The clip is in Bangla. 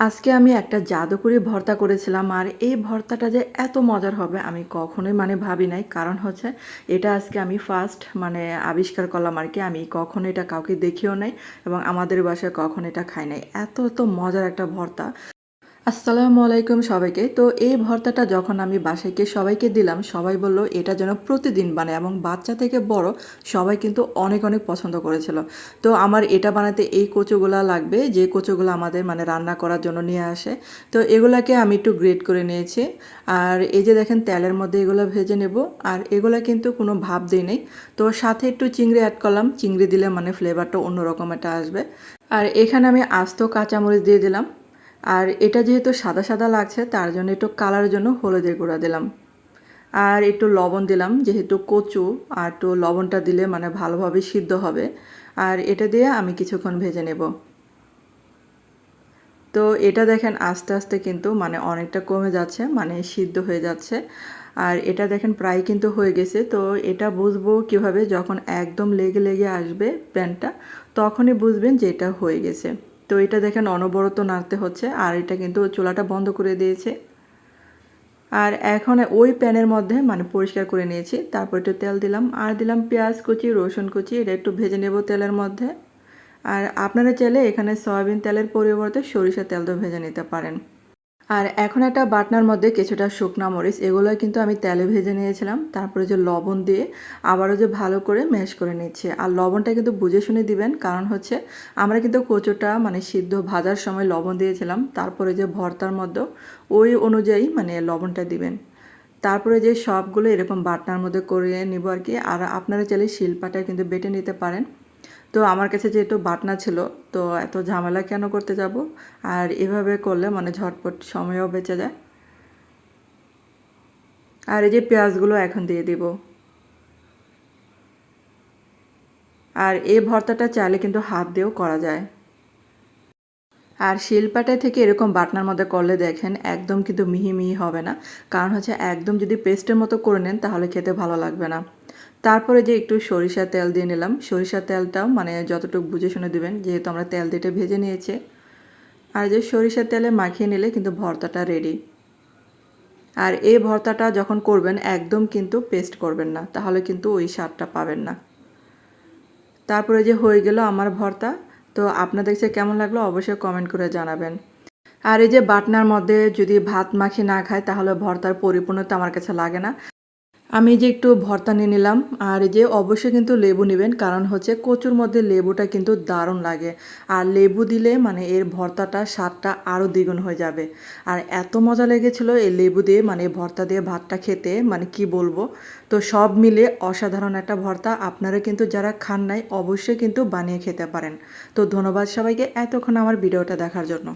আজকে আমি একটা জাদুকরি ভর্তা করেছিলাম আর এই ভর্তাটা যে এত মজার হবে আমি কখনোই মানে ভাবি নাই। কারণ হচ্ছে এটা আজকে আমি ফার্স্ট মানে আবিষ্কার করলাম আর কি, আমি কখনো এটা কাউকে দেখিও নাই এবং আমাদের বাসায় কখনো এটা খাই নাই। এত এত মজার একটা ভর্তা। আসসালামু আলাইকুম সবাইকে। তো এই ভর্তাটা যখন আমি বাসায়কে সবাইকে দিলাম, সবাই বলল, এটা যেন প্রতিদিন বানায় এবং বাচ্চা থেকে বড় সবাই কিন্তু অনেক অনেক পছন্দ করেছিল। তো আমার এটা বানাতে এই কচুগুলা লাগবে, যে কচুগুলো আমাদের মানে রান্না করার জন্য নিয়ে আসে। তো এগুলাকে আমি একটু গ্রেট করে নিয়েছি। আর এই যে দেখেন, তেলের মধ্যে এগুলো ভেজে নেব। আর এগুলা কিন্তু কোনো ভাব দিই নেই। তো সাথে একটু চিংড়ি অ্যাড করলাম। চিংড়ি দিলে মানে ফ্লেভারটা অন্যরকম একটা আসবে। আর এখানে আমি আস্ত কাঁচামরিচ দিয়ে দিলাম। আর এটা যেহেতু সাদা সাদা লাগছে, তার জন্য একটু কালারের জন্য হলুদের গুঁড়া দিলাম। আর একটু লবণ দিলাম, যেহেতু কচু, আর একটু লবণটা দিলে মানে ভালোভাবে সিদ্ধ হবে। আর এটা দিয়ে আমি কিছুক্ষণ ভেজে নেব। তো এটা দেখেন আস্তে আস্তে কিন্তু মানে অনেকটা কমে যাচ্ছে মানে সিদ্ধ হয়ে যাচ্ছে। আর এটা দেখেন প্রায় কিন্তু হয়ে গেছে। তো এটা বুঝব কীভাবে, যখন একদম লেগে লেগে আসবে প্যানটা, তখনই বুঝবেন যে এটা হয়ে গেছে। তো এটা দেখেন অনবরত নাড়তে হচ্ছে, আর এটা কিন্তু চোলাটা বন্ধ করে দিয়েছে। আর এখন ওই প্যানের মধ্যে মানে পরিষ্কার করে নিয়েছি, তারপর একটু তেল দিলাম। আর দিলাম পেঁয়াজ কুচি, রসুন কুচি, এটা একটু ভেজে নেব তেলের মধ্যে। আর আপনারা চাইলে এখানে সয়াবিন তেলের পরিবর্তে সরিষা তেল তো ভেজে নিতে পারেন। আর এখন একটা বাটনার মধ্যে কিছুটা শুকনা মরিচ এগুলো কিন্তু আমি তেলে ভেজে নিয়েছিলাম। তারপরে যে লবণ দিয়ে আবারও যে ভালো করে ম্যাশ করে নিচ্ছে। আর লবণটা কিন্তু বুঝে শুনে দিবেন, কারণ হচ্ছে আমরা কিন্তু কচুটা মানে সিদ্ধ ভাজার সময় লবণ দিয়েছিলাম। তারপরে যে ভর্তার মধ্যে ওই অনুযায়ী মানে লবণটা দিবেন। তারপরে যে সবগুলো এরকম বাটনার মধ্যে করে নিব আর কি। আর আপনারা চাইলে শিলপাটা কিন্তু বেটে নিতে পারেন। তো আমার কাছে যেহেতু বাটনা ছিল, তো এত ঝামেলা কেন করতে যাব? আর এভাবে করলে মানে ঝটপট সময়ও বেঁচে যায়। আর এই যে পেঁয়াজগুলো এখন দিয়ে দিব। আর এই ভর্তাটা চাইলে কিন্তু হাত দিয়েও করা যায়। আর শিলপাটায় থেকে এরকম বাটনার মধ্যে করলে দেখেন একদম কিন্তু মিহি মিহি হবে না। কারণ হচ্ছে একদম যদি পেস্টের মতো করে নেন তাহলে খেতে ভালো লাগবে না। তারপরে যে একটু সরিষার তেল দিয়ে নিলাম, সরিষার তেলটাও মানে যতটুকু বুঝে শুনে দেবেন, যেহেতু আমরা তেল দিয়ে ভেজে নিয়েছি। আর যে সরিষার তেলে মাখিয়ে নিলে কিন্তু ভর্তাটা রেডি আর এই ভর্তাটা যখন করবেন, একদম কিন্তু পেস্ট করবেন না, তাহলে কিন্তু ওই স্বাদটা পাবেন না। তারপরে যে হয়ে গেল আমার ভর্তা, তো আপনাদের কাছে কেমন লাগল অবশ্যই কমেন্ট করে জানাবেন। আর এই যে বাটনার মধ্যে যদি ভাত মাখি না খায়, তাহলে ভর্তার পরিপূর্ণতা আমার কাছে লাগে না। আমি যে একটু ভর্তা নিয়ে নিলাম, আর এই যে অবশ্যই কিন্তু লেবু নেবেন, কারণ হচ্ছে কচুর মধ্যে লেবুটা কিন্তু দারুণ লাগে। আর লেবু দিলে মানে এর ভর্তাটা স্বাদটা আরও দ্বিগুণ হয়ে যাবে। আর এত মজা লেগেছিলো এই লেবু দিয়ে মানে ভর্তা দিয়ে ভাতটা খেতে মানে কি বলব? তো সব মিলে অসাধারণ একটা ভর্তা, আপনারা কিন্তু যারা খান নাই, অবশ্যই কিন্তু বানিয়ে খেতে পারেন। তো ধন্যবাদ সবাইকে এতক্ষণ আমার ভিডিওটা দেখার জন্য।